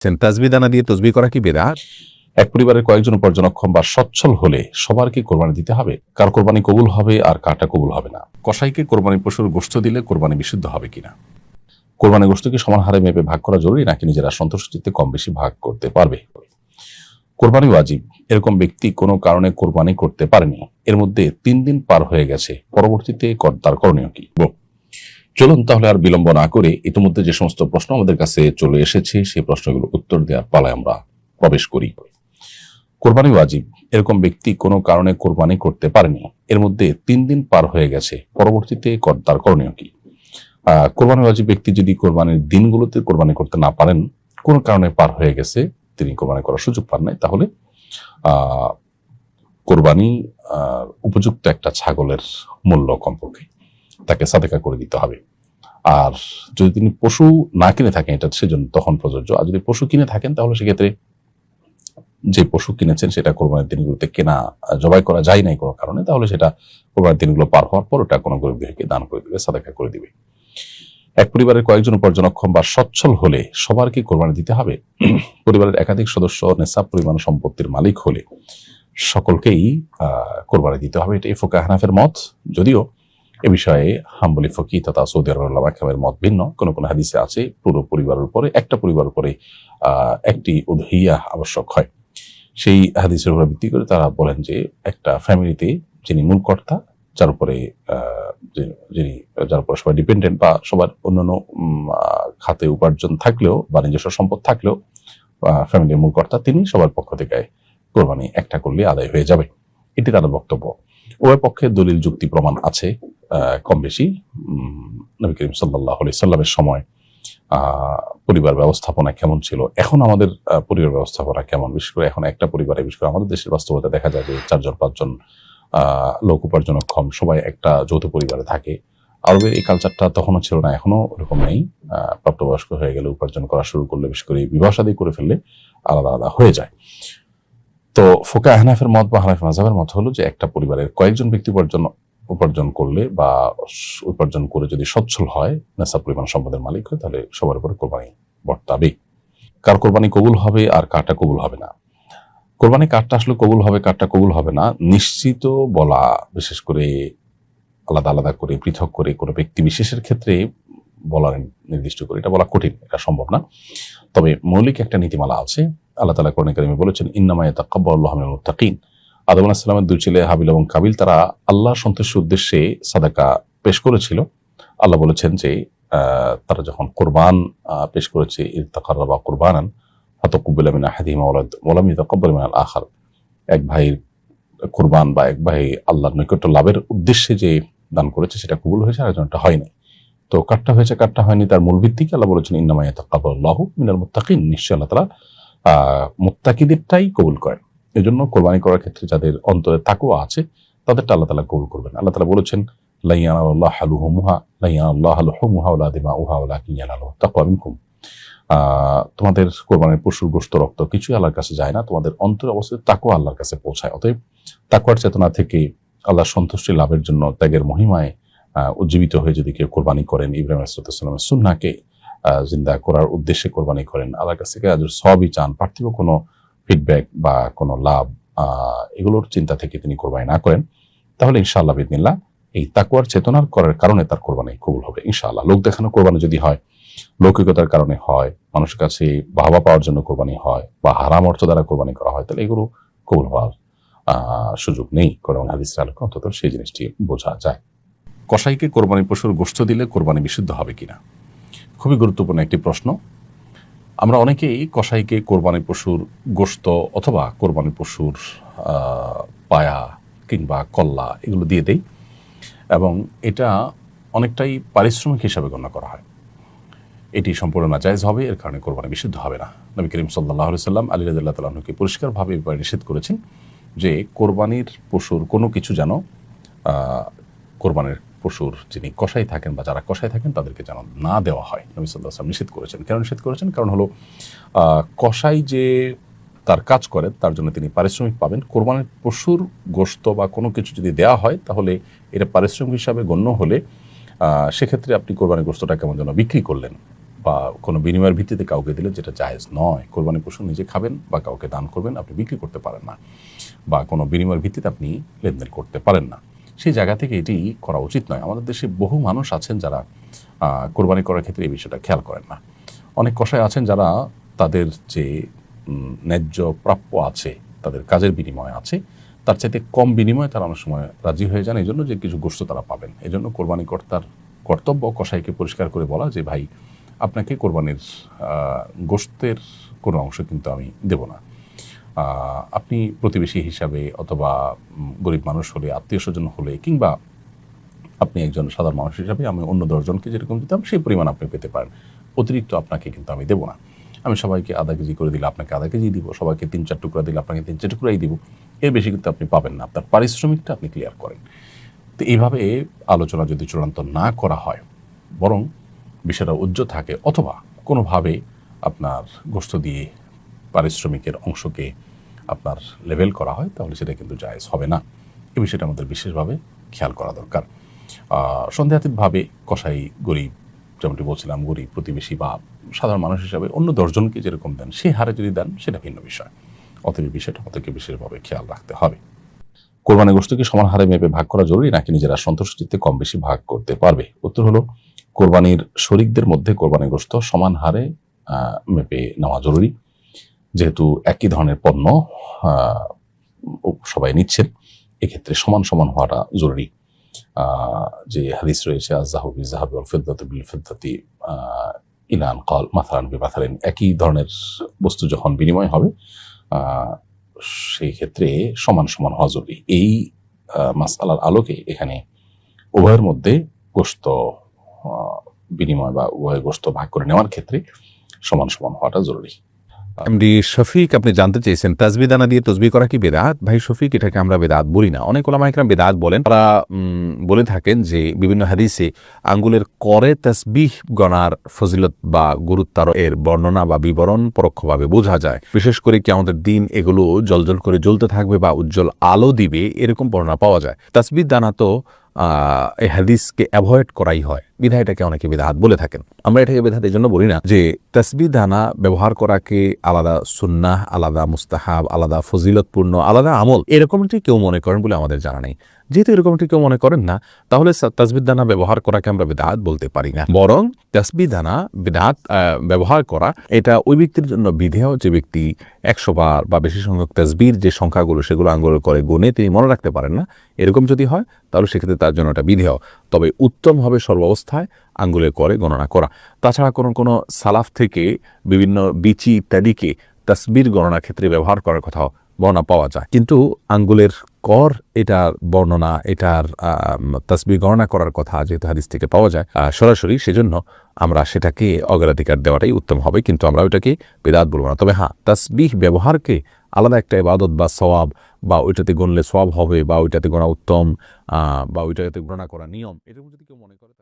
তাজবি দানা দিয়ে তসবি করা কি বেদাত? এক পরিবারের কয়েকজন উপার্জনক্ষম বা সচ্ছল হলে সবার কি কোরবানি দিতে হবে? কার কোরবানি কবুল হবে আর কারটা কবুল হবে না? কসাইকে কোরবানি পশুর গোষ্ঠ দিলে কোরবানি বিশুদ্ধ হবে কিনা কোরবানি কি সমান হারে মেপে ভাগ করা জরুরি নাকি নিজেরা সন্তুষ্টিতে কম বেশি ভাগ করতে পারবে? কোরবানি ওয়াজিব। এরকম ব্যক্তি কোনো কারণে কোরবানি করতে পারেনি। এর মধ্যে তিন দিন পার হয়ে গেছে। পরবর্তীতে করণীয় কি? বো। চলুন তাহলে আর বিলম্ব না করে ইতিমধ্যে যে সমস্ত প্রশ্ন আমাদের কাছে চলে এসেছে, সেই প্রশ্নগুলো উত্তর দেওয়ার পালায় আমরা প্রবেশ করি। কোরবানি ওয়াজিব এরকম ব্যক্তি কোনো কারণে কোরবানি করতে পারেনি। এর মধ্যে তিন দিন পার হয়ে গেছে। পরবর্তীতে কর- তার করণীয় কি? কোরবানি ওয়াজিব ব্যক্তি যদি কোরবানির দিনগুলোতে কোরবানি করতে না পারেন, কোন কারণে পার হয়ে গেছে, তিনি কোরবানি করার সুযোগ পান নাই, তাহলে কোরবানি উপযুক্ত একটা ছাগলের মূল্য কমপক্ষে তাকে সাদেকা করে দিতে হবে। আর যদি তিনি পশু না কিনে থাকেন এটা সেজন্য তখন প্রযোজ্য। আর যদি পশু কিনে থাকেন, তাহলে সেক্ষেত্রে যে পশু কিনেছেন, সেটা কোরবানির দিনগুলোতে কেনা জবাই করা যায় নাই কোনো কারণে, তাহলে সেটা কোরবানির দিনগুলো পার হওয়ার পর ওটা কোনো গরিব গৃহকে দান করে দিবে, সাদাকা করে দিবে। এক পরিবারের কয়েকজন উপার্জনক্ষম বা সচ্ছল হলে সবার কি কোরবানি দিতে হবে? পরিবারের একাধিক সদস্য নেশাব পরিমাণ সম্পত্তির মালিক হলে সকলকেই কোরবানি দিতে হবে। এটাই ফোকা হানাফের মত। যদিও এ বিষয়ে হাম্বলি ফকি তথা সৌদি আরবের মত ভিন্ন। কোন কোন হাদিসে আছে, পুরো পরিবারের উপরে, একটা পরিবারের উপরে একটি উদহিয়া আবশ্যক হয়। সেই হাদিসের উপর ভিত্তি করে তারা বলেন যে, একটা ফ্যামিলিতে যিনি মূল কর্তা, যার উপরে যিনি, যার উপর সবাই ডিপেন্ডেন্ট বা সবার অন্যান্য খাতে উপার্জন থাকলেও বা নিজস্ব সম্পদ থাকলেও ফ্যামিলির মূল কর্তা, তিনি সবার পক্ষ থেকে কোরবানি একটা করলে আদায় হয়ে যাবে। এটি তাদের বক্তব্য। উভয় পক্ষে দলিল যুক্তি প্রমাণ আছে। কম বেশি নবী করিম সাল্লাহ সাল্লামের সময় পরিবার ব্যবস্থাপনা কেমন ছিল? এখন আমাদের পরিবার ব্যবস্থাপনা কেমন? বিশেষ করে এখন একটা পরিবারে, বিশেষ করে আমাদের দেশের বাস্তবতা দেখা যায় যে চারজন, পাঁচজন লোক উপার্জনক্ষম সবাই একটা যৌথ পরিবারে থাকে। আরবের এই কালচারটা তখনও ছিল না এখনও ওরকম নেই। প্রাপ্তবয়স্ক হয়ে গেলে উপার্জন করা শুরু করলে, বিশেষ করে বিবাহ শাদী করে ফেললে আলাদা আলাদা হয়ে যায়। তো ফোকা আহনাফের মত বা হানাফি মাজাবের মত হলো যে একটা পরিবারের কয়েকজন ব্যক্তি উপার্জন উপার্জন করলে বা উপার্জন করে যদি সচ্ছল হয়, নেশা পরিমাণ সম্পদের মালিক হয়, তাহলে সবার উপর কোরবানি বর্তাবে। কার কোরবানি কবুল হবে আর কারটা কবুল হবে না? কোরবানি কারটা আসলে কবুল হবে, কারটা কবুল হবে না, নিশ্চিত বলা, বিশেষ করে আলাদা আলাদা করে, পৃথক করে কোনো ব্যক্তি বিশেষের ক্ষেত্রে বলার নির্দিষ্ট করে, এটা বলা কঠিন, এটা সম্ভব না। তবে মৌলিক একটা নীতিমালা আছে, আল্লাহ তালা কোরআন বলেছেন ইন্নামায় তাকাব্বাল্লাহু মুত্তাকিন। আদম আলাইহিস সালামের দুই ছেলে হাবিল এবং কাবিল তারা আল্লাহ সন্তুষ্টির উদ্দেশ্যে সাদাকা পেশ করেছিল। আল্লাহ বলেছেন যে তারা যখন কোরবান পেশ করেছে কুরবানান মিন আহাদিহিমা ওয়ালাদ ওয়ালাম ইয়াতাকাব্বাল মিনাল আখার। এক ভাইয়ের কোরবান বা এক ভাই আল্লাহর নৈকট্য লাভের উদ্দেশ্যে যে দান করেছে সেটা কবুল হয়েছে আর একজনটা হয়নি। তো কাটটা হয়েছে কাটটা হয়নি তার মূল ভিত্তিকে আল্লাহ বলেছেন ইন্নামা ইয়াতাকাব্বাল্লাহু মিনাল মুত্তাকিন। নিশ্চয় আল্লাহ আহ, মুত্তাকিদেরটাই কবুল করেন। এই জন্য কোরবানি করার ক্ষেত্রে যাদের অন্তরে তাকুয়া আছে, তাদেরটা আল্লাহ তালা কবুল করবেন। আল্লাহ তালা বলেছেন লাইয়ান আল্লাহ হালুহমুহা লাইয়ান আল্লাহ হালুহমুহা ওলা দিমা উহা কিয়ান আলু তাকুয়া তোমাদের কোরবানির পশুর গোস্ত রক্ত কিছুই আল্লাহর কাছে যায় না, তোমাদের অন্তর অবস্থিত তাকুয়া আল্লাহর কাছে পৌঁছায়। অতএব তাকুয়ার চেতনা থেকে আল্লাহর সন্তুষ্টি লাভের জন্য ত্যাগের মহিমায় উজ্জীবিত হয়ে যদি কেউ কোরবানি করেন, ইব্রাহিম আসলামের সুন্নাকে জিন্দা করার উদ্দেশ্যে কোরবানি করেন, আল্লাহর কাছ থেকে সবই চান, পার্থিব কোনো ফিডব্যাক বা কোনো লাভ এগুলোর চিন্তা থেকে তিনি কোরবানি না করেন, তাহলে ইনশাআল্লাহ বিদিনিল্লাহ এই তাকুয়ার চেতনার করার কারণে তার কোরবানি কবুল হবে, ইনশাআল্লাহ। লোক দেখানো কোরবানি যদি হয়, লৌকিকতার কারণে হয়, মানুষের কাছে বাহবা পাওয়ার জন্য কোরবানি হয় বা হারাম অর্থ দ্বারা কোরবানি করা হয়, তাহলে এগুলো কবুল হওয়ার সুযোগ নেই কোরবানি হাদিস আলোকে অন্তত সেই জিনিসটি বোঝা যায়। কসাইকে কোরবানি পশুর গোষ্ঠ দিলে কোরবানি বিশুদ্ধ হবে কিনা? খুবই গুরুত্বপূর্ণ একটি প্রশ্ন। আমরা অনেকেই কসাইকে কোরবানি পশুর গোস্ত অথবা কোরবানি পশুর পায়া কিংবা কল্লা এগুলো দিয়ে দেই এবং এটা অনেকটাই পারিশ্রমিক হিসাবে গণ্য করা হয়। এটি সম্পূর্ণ নাজায়জ হবে, এর কারণে কোরবানি বিশুদ্ধ হবে না। নবী করিম সাল্লাহ সাল্লাম আলী রাজাল্লাহ তালাহকে পরিষ্কারভাবে এই ব্যাপারে নিষেধ করেছেন যে কোরবানির পশুর কোনো কিছু যেন কোরবানির পশুর যিনি কষাই থাকেন বা যারা কষাই থাকেন, তাদেরকে যেন না দেওয়া হয়। নবী সাল্লাহ সাল্লাম নিষেধ করেছেন। কেন নিষেধ করেছেন? কারণ হলো কষাই যে তার কাজ করে, তার জন্য তিনি পারিশ্রমিক পাবেন। কোরবানির পশুর গোস্ত বা কোনো কিছু যদি দেওয়া হয়, তাহলে এটা পারিশ্রমিক হিসাবে গণ্য হলে সেক্ষেত্রে আপনি কোরবানির গোস্তটা কেমন যেন বিক্রি করলেন বা কোনো বিনিময়ের ভিত্তিতে কাউকে দিলে যেটা জায়েজ নয়। কোরবানি পশু নিজে খাবেন বা কাউকে দান করবেন, আপনি বিক্রি করতে পারেন না বা কোনো বিনিময়ের ভিত্তিতে আপনি লেনদেন করতে পারেন না। সেই জায়গা থেকে এটি করা উচিত নয়। আমাদের দেশে বহু মানুষ আছেন যারা কোরবানি করার ক্ষেত্রে এই বিষয়টা খেয়াল করেন না। অনেক কষায় আছেন যারা তাদের যে ন্যায্য প্রাপ্য আছে, তাদের কাজের বিনিময় আছে, তার চাইতে কম বিনিময়ে তারা অনেক সময় রাজি হয়ে যান। এই জন্য যে কিছু গোষ্ঠ তারা পাবেন। এই জন্য কোরবানি কর্তার কর্তব্য কসাইকে পরিষ্কার করে বলা যে, ভাই, আপনাকে কোরবানির গোশতের কোনো অংশ কিন্তু আমি দেব না। আপনি প্রতিবেশী হিসাবে অথবা গরিব মানুষ হলে, আত্মীয় স্বজন হলে, কিংবা আপনি একজন সাধারণ মানুষ হিসাবে আমি অন্য দশজনকে যেরকম দিতাম, সেই পরিমাণ আপনি পেতে পারেন। অতিরিক্ত আপনাকে কিন্তু আমি দেবো না। আমি সবাইকে আধা কেজি করে দিলে আপনাকে আধা কেজি দিব, সবাইকে তিন চার টুকরা দিলে আপনাকে তিন চার টুকরাই দিব। এর বেশি কিন্তু আপনি পাবেন না। আপনার পারিশ্রমিকটা আপনি ক্লিয়ার করেন। তো এইভাবে আলোচনা যদি চূড়ান্ত না করা হয়, বরং বিষয়টা উজ্জ্বল থাকে, অথবা কোনোভাবে আপনার গোষ্ঠ দিয়ে পারিশ্রমিকের অংশকে আপনার লেভেল করা হয়, তাহলে সেটা কিন্তু জায়েজ হবে না। এই বিষয়টা আমাদের বিশেষভাবে খেয়াল করা দরকার। সন্দেহাতীতভাবে কসাই গরিব, যেমনটি বলছিলাম, গরিব প্রতিবেশী বা সাধারণ মানুষ হিসাবে অন্য দশজনকে যেরকম দেন সেই হারে যদি দেন, সেটা ভিন্ন বিষয়। অতএব বিষয়টা আমাদেরকে বিশেষভাবে খেয়াল রাখতে হবে। কোরবানি গোষ্ঠীকে সমান হারে মেপে ভাগ করা জরুরি, নাকি নিজেরা সন্তুষ্টিতে কম বেশি ভাগ করতে পারবে? উত্তর হলো, কোরবানির শরিকদের মধ্যে কোরবানি গোষ্ঠ সমান হারে মেপে নেওয়া জরুরি। যেহেতু একই ধরনের পণ্য সবাই নিচ্ছেন এক্ষেত্রে সমান সমান হওয়াটা জরুরি। যে হাদিস রয়েছে আজাহাবি জাহাবি অল ফেদ্দাতি বিল ইলান কল মাথারান বি বিমাথারেন একই ধরনের বস্তু যখন বিনিময় হবে সেই ক্ষেত্রে সমান সমান হওয়া জরুরি। এই আহ, মাসআলার আলোকে এখানে উভয়ের মধ্যে গোস্ত বিনিময় বা উভয় গোস্ত ভাগ করে নেওয়ার ক্ষেত্রে সমান সমান হওয়াটা জরুরি। এমডি শফিক, আপনি জানতে চেয়েছেন, তাজবি দানা দিয়ে তসবি করা কি বেদাত? ভাই, শফিক, এটাকে আমরা বেদাত বলি না। অনেক ওলামা একরাম বেদাত বলেন। তারা বলে থাকেন যে বিভিন্ন হাদিসে আঙ্গুলের করে তসবিহ গণার ফজিলত বা গুরুত্বার এর বর্ণনা বা বিবরণ পরোক্ষভাবে বোঝা যায়। বিশেষ করে কি আমাদের দিন এগুলো জলজল করে জ্বলতে থাকবে বা উজ্জ্বল আলো দিবে, এরকম বর্ণনা পাওয়া যায়। তসবির দানা তো এই হাদিসকে অ্যাভয়েড করাই হয়। বিধায় এটাকে অনেকে বিধাত বলে থাকেন। আমরা এটাকে বিধাত এই জন্য বলি না যে তসবি দানা ব্যবহার করাকে আলাদা সুন্নাহ, আলাদা মুস্তাহাব, আলাদা ফজিলতপূর্ণ, আলাদা আমল এরকমটি কেউ মনে করেন বলে আমাদের জানা নেই। যেহেতু এরকমটি কেউ মনে করেন না, তাহলে তসবি দানা ব্যবহার করাকে আমরা বিদাত বলতে পারি না। বরং তসবি দানা বিদাত ব্যবহার করা, এটা ওই ব্যক্তির জন্য বিধেয় যে ব্যক্তি একশো বার বা বেশি সংখ্যক তসবির যে সংখ্যাগুলো সেগুলো আঙ্গুল করে গুনে তিনি মনে রাখতে পারেন না, এরকম যদি হয়, তাহলে সেক্ষেত্রে তার জন্য এটা বিধেয়। তবে উত্তম হবে সর্বাবস্থায় আঙ্গুলে করে গণনা করা। তাছাড়া কোনো কোনো সালাফ থেকে বিভিন্ন বিচি ইত্যাদিকে তসবির গণনার ক্ষেত্রে ব্যবহার করার কথা বর্ণনা পাওয়া যায়। কিন্তু আঙ্গুলের কর, এটার বর্ণনা, এটার তসবির গণনা করার কথা যেহেতু হাদিস থেকে পাওয়া যায় সরাসরি সেজন্য আমরা সেটাকে অগ্রাধিকার দেওয়াটাই উত্তম হবে, কিন্তু আমরা ওইটাকে বেদাত বলব না। তবে হ্যাঁ তসবিহ ব্যবহারকে আলাদা একটা ইবাদত বা সওয়াব বা ওইটাতে গণলে সওয়াব হবে বা ওইটাতে গোনা উত্তম বা ওইটাতে গণনা করা নিয়ম এরকম যদি কেউ মনে করে